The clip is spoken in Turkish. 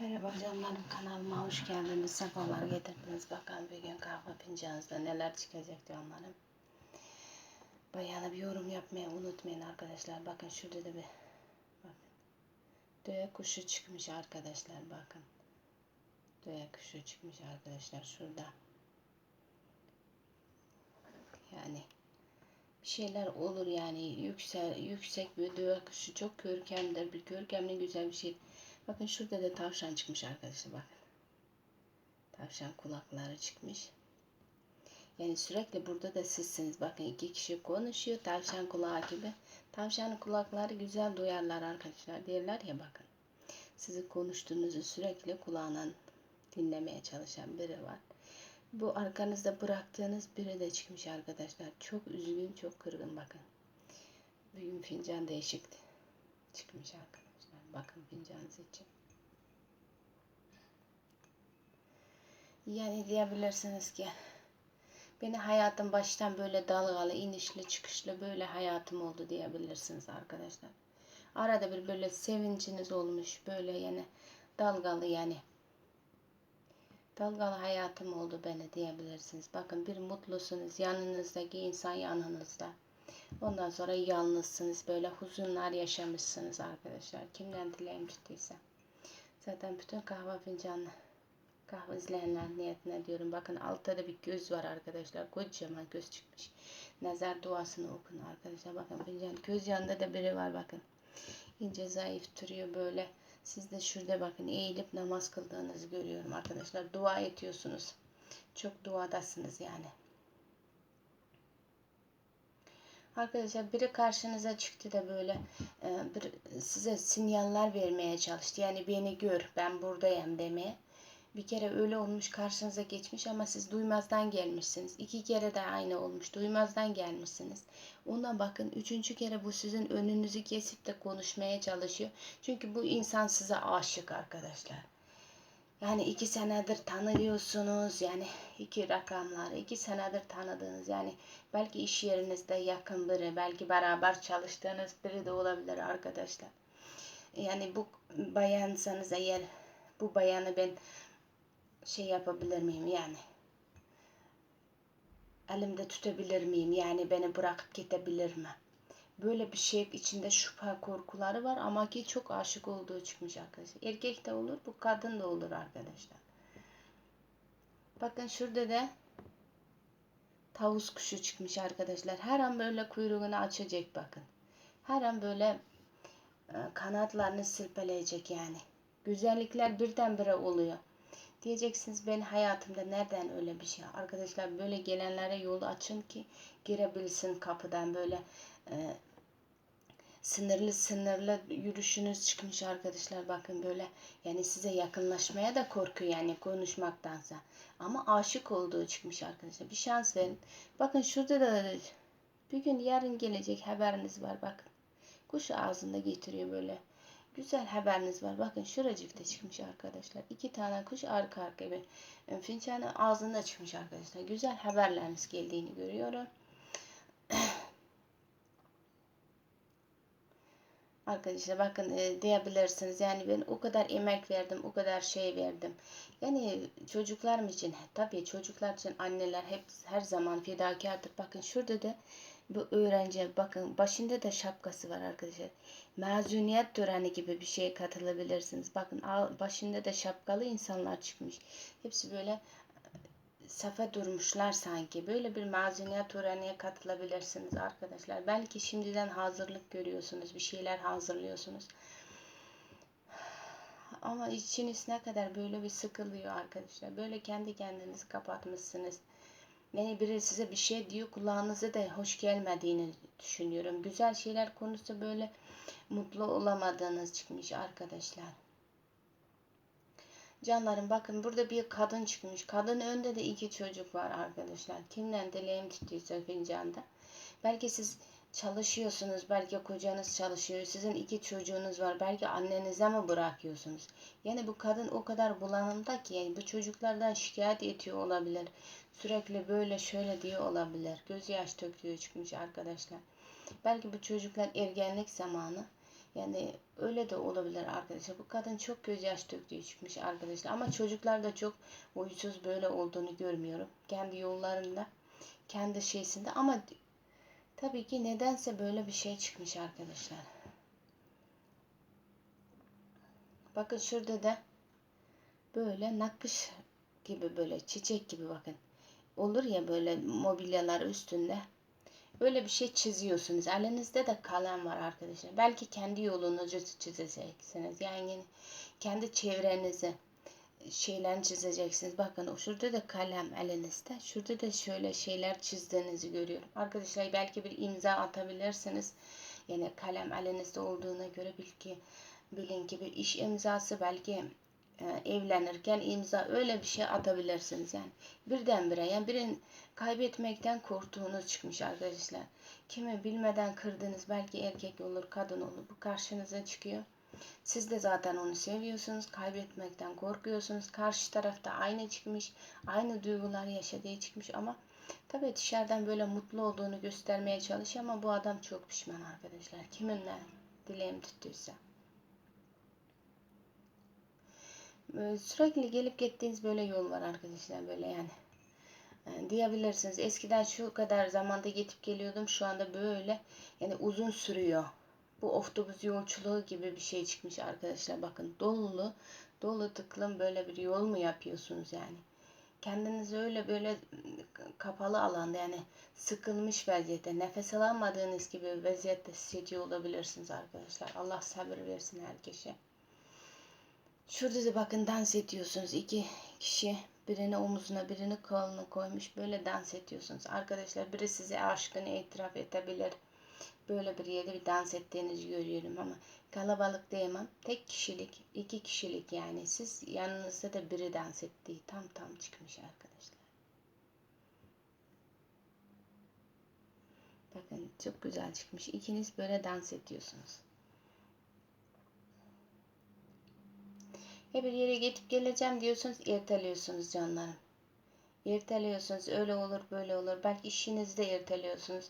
Merhaba canlarım kanalıma hoş geldiniz. Sefalar getirdiniz. Bakalım bir gün kahve fincanınızda neler çıkacak canlarım. Bayana bir yorum yapmayı unutmayın arkadaşlar. Bakın şurada da bir bakın. Döğe kuşu çıkmış arkadaşlar bakın. Döğe kuşu çıkmış arkadaşlar şurada. Yani bir şeyler olur yani yüksel yüksek bir döğe kuşu çok görkemlidir. Bir görkemli güzel bir şey. Bakın şurada da tavşan çıkmış arkadaşlar bakın. Tavşan kulakları çıkmış. Yani sürekli burada da sizsiniz. Bakın iki kişi konuşuyor tavşan kulağı gibi. Tavşanın kulakları güzel duyarlar arkadaşlar. Derler ya bakın. Sizi konuştuğunuzu sürekli kulağına dinlemeye çalışan biri var. Bu arkanızda bıraktığınız biri de çıkmış arkadaşlar. Çok üzgün, çok kırgın bakın. Bugün fincan değişikti. Çıkmış arkadaşlar. Bakın fincanınız için. Yani diyebilirsiniz ki beni hayatım baştan böyle dalgalı, inişli, çıkışlı böyle hayatım oldu diyebilirsiniz arkadaşlar. Arada bir böyle sevinciniz olmuş, böyle yani dalgalı yani dalgalı hayatım oldu beni diyebilirsiniz. Bakın bir mutlusunuz, yanınızdaki insan yanınızda. Ondan sonra yalnızsınız, böyle huzunlar yaşamışsınız arkadaşlar. Kimden dileğim tuttuysa. Zaten bütün kahve fincanı kahve izleyenler niyetine diyorum. Bakın altta da bir göz var arkadaşlar. Kocaman göz çıkmış. Nazar duasını okun arkadaşlar. Bakın fincan göz yanında da biri var bakın. İnce zayıf duruyor böyle. Siz de şurada bakın eğilip namaz kıldığınızı görüyorum arkadaşlar. Dua ediyorsunuz. Çok duadasınız yani. Arkadaşlar biri karşınıza çıktı da böyle e, bir, size sinyaller vermeye çalıştı. Yani beni gör ben buradayım demeye. Bir kere öyle olmuş karşınıza geçmiş ama siz duymazdan gelmişsiniz. İki kere de aynı olmuş duymazdan gelmişsiniz. Ona bakın üçüncü kere bu sizin önünüzü kesip de konuşmaya çalışıyor. Çünkü bu insan size aşık arkadaşlar. Yani iki senedir tanıyorsunuz. Yani iki rakamları iki senedir tanıdığınız. Yani belki iş yerinizde yakın biri. Belki beraber çalıştığınız biri de olabilir arkadaşlar. Yani bu bayansanız eğer bu bayanı ben şey yapabilir miyim yani elimde tutabilir miyim yani beni bırakıp gidebilir mi? Böyle bir şey içinde şüphe korkuları var ama ki çok aşık olduğu çıkmış arkadaşlar. Erkek de olur bu kadın da olur arkadaşlar. Bakın şurada da tavus kuşu çıkmış arkadaşlar. Her an böyle kuyruğunu açacak bakın. Her an böyle kanatlarını sirpeleyecek yani. Güzellikler birdenbire oluyor. Diyeceksiniz ben hayatımda nereden öyle bir şey? Arkadaşlar böyle gelenlere yol açın ki girebilsin kapıdan böyle e, sınırlı sınırlı yürüyüşünüz çıkmış arkadaşlar bakın böyle yani size yakınlaşmaya da korkuyor yani konuşmaktansa ama aşık olduğu çıkmış arkadaşlar bir şans verin bakın şurada da bir gün yarın gelecek haberiniz var bakın kuş ağzında getiriyor böyle güzel haberiniz var. Bakın şuracıkta çıkmış arkadaşlar. İki tane kuş arka arkaya bir fincanın ağzında çıkmış arkadaşlar. Güzel haberleriniz geldiğini görüyorum. Arkadaşlar bakın e, diyebilirsiniz. Yani ben o kadar emek verdim, o kadar şey verdim. Yani çocuklarım için, tabii çocuklar için anneler hep her zaman fedakardır. Bakın şurada da bu öğrenci bakın başında da şapkası var arkadaşlar. Mezuniyet töreni gibi bir şeye katılabilirsiniz. Bakın başında da şapkalı insanlar çıkmış. Hepsi böyle safa durmuşlar sanki. Böyle bir mezuniyet törenine katılabilirsiniz arkadaşlar. Belki şimdiden hazırlık görüyorsunuz. Bir şeyler hazırlıyorsunuz. Ama içiniz ne kadar böyle bir sıkılıyor arkadaşlar. Böyle kendi kendinizi kapatmışsınız. Yani biri size bir şey diyor kulağınıza da hoş gelmediğini düşünüyorum. Güzel şeyler konusu böyle mutlu olamadığınız çıkmış arkadaşlar. Canlarım bakın burada bir kadın çıkmış. Kadın önde de iki çocuk var arkadaşlar. Kimden dileğim tuttuysa fincanda. Belki siz çalışıyorsunuz. Belki kocanız çalışıyor. Sizin iki çocuğunuz var. Belki annenize mi bırakıyorsunuz? Yani bu kadın o kadar bulanımda ki yani bu çocuklardan şikayet ediyor olabilir. Sürekli böyle şöyle diyor olabilir. Gözyaş döktüğü çıkmış arkadaşlar. Belki bu çocuklar ergenlik zamanı. Yani öyle de olabilir arkadaşlar. Bu kadın çok gözyaş döktüğü çıkmış arkadaşlar. Ama çocuklar da çok huysuz böyle olduğunu görmüyorum. Kendi yollarında, kendi şeysinde. Ama tabii ki nedense böyle bir şey çıkmış arkadaşlar. Bakın şurada da böyle nakış gibi böyle çiçek gibi bakın. Olur ya böyle mobilyalar üstünde. Öyle bir şey çiziyorsunuz. Elinizde de kalem var arkadaşlar. Belki kendi yolunuzu çizeceksiniz. Yani kendi çevrenizi şeyler çizeceksiniz. Bakın şurada da kalem elinizde. Şurada da şöyle şeyler çizdiğinizi görüyorum. Arkadaşlar belki bir imza atabilirsiniz. Yani kalem elinizde olduğuna göre belki bilin ki bir iş imzası belki evlenirken imza öyle bir şey atabilirsiniz yani. Birdenbire yani birin kaybetmekten korktuğunuz çıkmış arkadaşlar. Kimi bilmeden kırdınız belki erkek olur kadın olur bu karşınıza çıkıyor. Siz de zaten onu seviyorsunuz kaybetmekten korkuyorsunuz. Karşı tarafta aynı çıkmış aynı duygular yaşadığı çıkmış ama tabii dışarıdan böyle mutlu olduğunu göstermeye çalışıyor ama bu adam çok pişman arkadaşlar. Kiminle dileğim tuttuysa sürekli gelip gittiğiniz böyle yol var arkadaşlar böyle yani. yani diyebilirsiniz. Eskiden şu kadar zamanda gidip geliyordum şu anda böyle. Yani uzun sürüyor. Bu otobüs yolculuğu gibi bir şey çıkmış arkadaşlar. Bakın dolu dolu tıklım böyle bir yol mu yapıyorsunuz yani? Kendinizi öyle böyle kapalı alanda yani sıkılmış vaziyette nefes alamadığınız gibi vaziyette hissediyor olabilirsiniz arkadaşlar. Allah sabır versin herkese. Şurada da bakın dans ediyorsunuz. iki kişi birini omuzuna birini koluna koymuş. Böyle dans ediyorsunuz. Arkadaşlar biri size aşkını itiraf edebilir. Böyle bir yerde bir dans ettiğinizi görüyorum ama kalabalık diyemem. Tek kişilik, iki kişilik yani. Siz yanınızda da biri dans ettiği tam tam çıkmış arkadaşlar. Bakın çok güzel çıkmış. İkiniz böyle dans ediyorsunuz. Ya bir yere gidip geleceğim diyorsunuz, erteliyorsunuz canlarım. Erteliyorsunuz, öyle olur, böyle olur. Belki işinizde erteliyorsunuz.